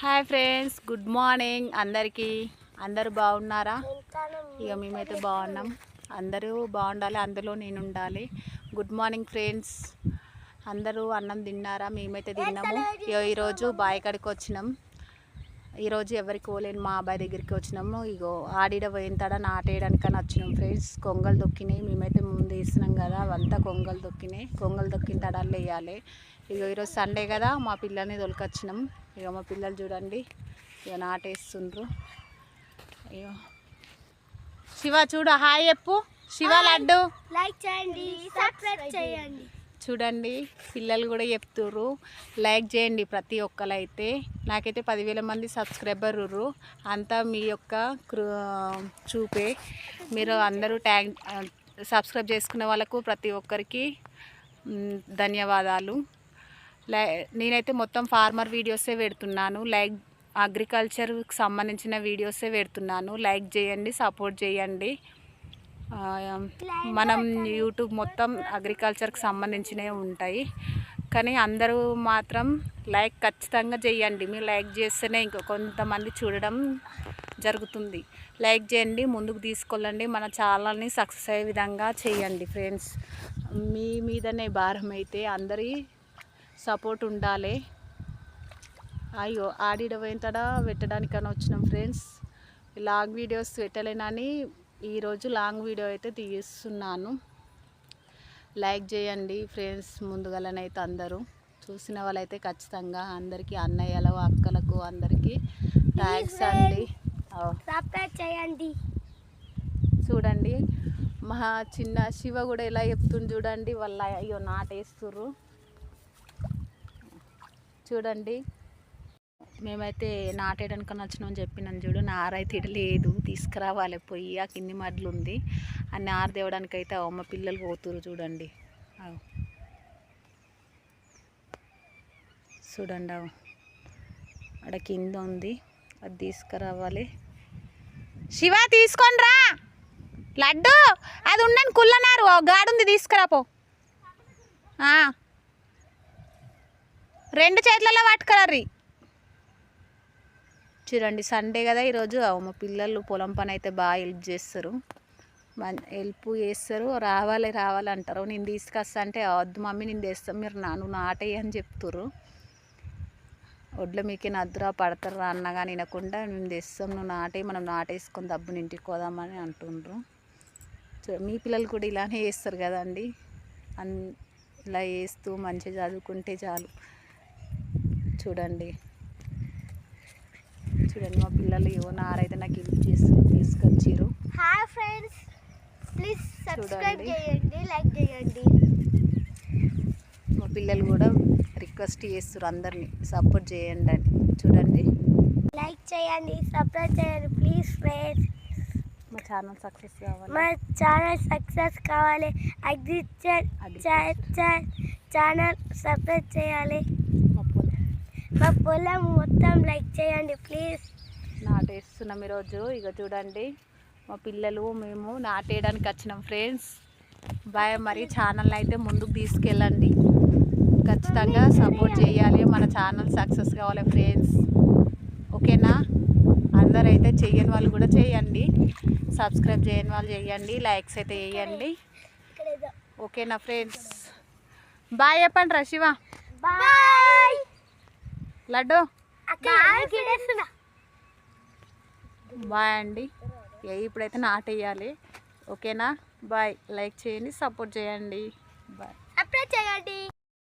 Hi friends good morning అందరికీ. అందరూ బాగున్నారా? ఇక మేమైతే బాగున్నాం. అందరూ బాగుండాలి అందులో నేను ఉండాలి. Good morning friends. అందరూ అన్నం తిన్నారా? మేమైతే తిన్నాము. ఇగో ఈరోజు బాయ్ కాడికి వచ్చినాం. ఈరోజు ఎవరికి పోలేని మా అబ్బాయి దగ్గరికి వచ్చినాము. ఇగో ఆడిడ పోయింతాడ నాటేయడానికని వచ్చినాం ఫ్రెండ్స్. కొంగలు దొక్కినాయి మేమైతే ముందు వేసినాం కదా అవంతా కొంగలు దొక్కినాయి. కొంగలు దొక్కిన తడాలు వేయాలి. ఇగో ఈరోజు సండే కదా మా పిల్లల్ని దొలకొచ్చినాం ఇక మా పిల్లలు చూడండి ఇక నాటేస్తుండ్రు అయ్యో శివ చూడు హాయ్ చెప్పు. శివ లడ్డు. లైక్ చేయండి సబ్స్క్రైబ్ చేయండి. చూడండి పిల్లలు కూడా చెప్తుర్రు. లైక్ చేయండి ప్రతి ఒక్కరు అయితే నాకైతే పదివేల మంది సబ్స్క్రైబర్ ఉర్రు అంతా మీ యొక్క చూపే. మీరు అందరూ ట్యాగ్ సబ్స్క్రైబ్ చేసుకున్న వాళ్ళకు ప్రతి ఒక్కరికి ధన్యవాదాలు. లై నేనైతే మొత్తం ఫార్మర్ వీడియోసే పెడుతున్నాను. లైక్ అగ్రికల్చర్కి సంబంధించిన వీడియోసే పెడుతున్నాను. లైక్ చేయండి సపోర్ట్ చేయండి. మనం యూట్యూబ్ మొత్తం అగ్రికల్చర్కి సంబంధించినవి ఉంటాయి. కానీ అందరూ మాత్రం లైక్ ఖచ్చితంగా చేయండి. మీరు లైక్ చేస్తేనే ఇంకా కొంతమంది చూడడం జరుగుతుంది. లైక్ చేయండి ముందుకు తీసుకెళ్ళండి మన ఛానల్ని సక్సెస్ అయ్యే విధంగా చేయండి ఫ్రెండ్స్. మీ మీదనే భారం అయితే అందరి సపోర్ట్ ఉండాలి. అయ్యో ఆడిడ పోయింతడా పెట్టడానికని వచ్చినాం ఫ్రెండ్స్. లాంగ్ వీడియోస్ పెట్టలేనని ఈరోజు లాంగ్ వీడియో అయితే తీస్తున్నాను. లైక్ చేయండి ఫ్రెండ్స్ ముందుగాలనైతే అందరూ. చూసిన వాళ్ళైతే ఖచ్చితంగా అందరికీ అన్నయ్యలు అక్కలకు అందరికీ థ్యాంక్స్ అండి. చేయండి. చూడండి మా చిన్న శివ కూడా ఎలా చెప్తుంది చూడండి వాళ్ళ అయ్యో నాటేస్తుర్రు. చూడండి. మేమైతే నాటేయడానికి వచ్చినాం చెప్పినాను చూడు. నారైతే లేదు. తీసుకురావాలి పోయి. ఆ కింది మడ్లు ఉంది ఆ నార తేవడానికి అయితే అమ్మ పిల్లలు పోతురు చూడండి. చూడండి అవు. ఆడ కింద ఉంది. అది తీసుకురావాలి. శివ తీసుకొని రా. లడ్డు. అది ఉండని కుల్లనారు గాడుంది తీసుకురాపో రెండు చేతులలో పట్టుకురారి చూడండి సండే కదా ఈరోజు. ఆ మా పిల్లలు పొలం పని అయితే బాగా హెల్ప్ చేస్తారు. హెల్ప్ చేస్తారు. రావాలి రావాలి అంటారు. నేను తీసుకొస్తా అంటే వద్దు మమ్మీ నేను తెస్తాను మీరు నా నువ్వు నాటయ్య అని చెప్తుర్రు. ఒడ్లు మీకే నద్దురా పడతారా అన్నగా వినకుండా మేము తెస్తాం నువ్వు నాటే మనం నాటేసుకొని దబ్బుని ఇంటికి పోదామని అంటుండ్రు. చూ- మీ పిల్లలు కూడా ఇలానే చేస్తారు కదండి. అన్ ఇలా చేస్తూ మంచిగా చదువుకుంటే చాలు. చూడండి. చూడండి మా పిల్లలు ఏవో నారైతే నాకు హెల్ప్ చేస్తూ తీసుకొచ్చిర్రు. Hi friends please subscribe. చేయండి లైక్ చేయండి. మా పిల్లలు కూడా రిక్వెస్ట్ చేస్తారు అందరినీ సపోర్ట్ చేయండి అని. చూడండి. లైక్ చేయండి సబ్స్క్రైబ్ చేయండి ప్లీజ్ ఫ్రెండ్స్. మా ఛానల్ సక్సెస్ కావాలి. మా ఛానల్ సక్సెస్ కావాలి. Agriculture. ఛానల్ సబ్స్క్రైబ్ చేయాలి. మా పొలం మొత్తం లైక్ చేయండి ప్లీజ్ నాటేస్తున్నాం ఈరోజు. ఇక చూడండి మా పిల్లలు మేము నాటేయడానికి వచ్చినాం ఫ్రెండ్స్ బాయ్ మరి ఛానల్ అయితే ముందుకు తీసుకెళ్ళండి. ఖచ్చితంగా సపోర్ట్ చేయాలి మన ఛానల్ సక్సెస్ కావాలి ఫ్రెండ్స్ ఓకేనా? అందరైతే చేయని వాళ్ళు కూడా చేయండి. సబ్స్క్రైబ్ చేయని వాళ్ళు చేయండి లైక్స్ అయితే వేయండి. ఓకేనా ఫ్రెండ్స్ బాయ్ చెప్పండి రా శివ. బాయ్. లడ్డు? బాయ్. అండి. ఇప్పుడైతే నాటేయాలి ఓకేనా? బాయ్. లైక్ చేయండి సపోర్ట్ చేయండి. బాయ్. సబ్స్క్రైబ్ చేయండి.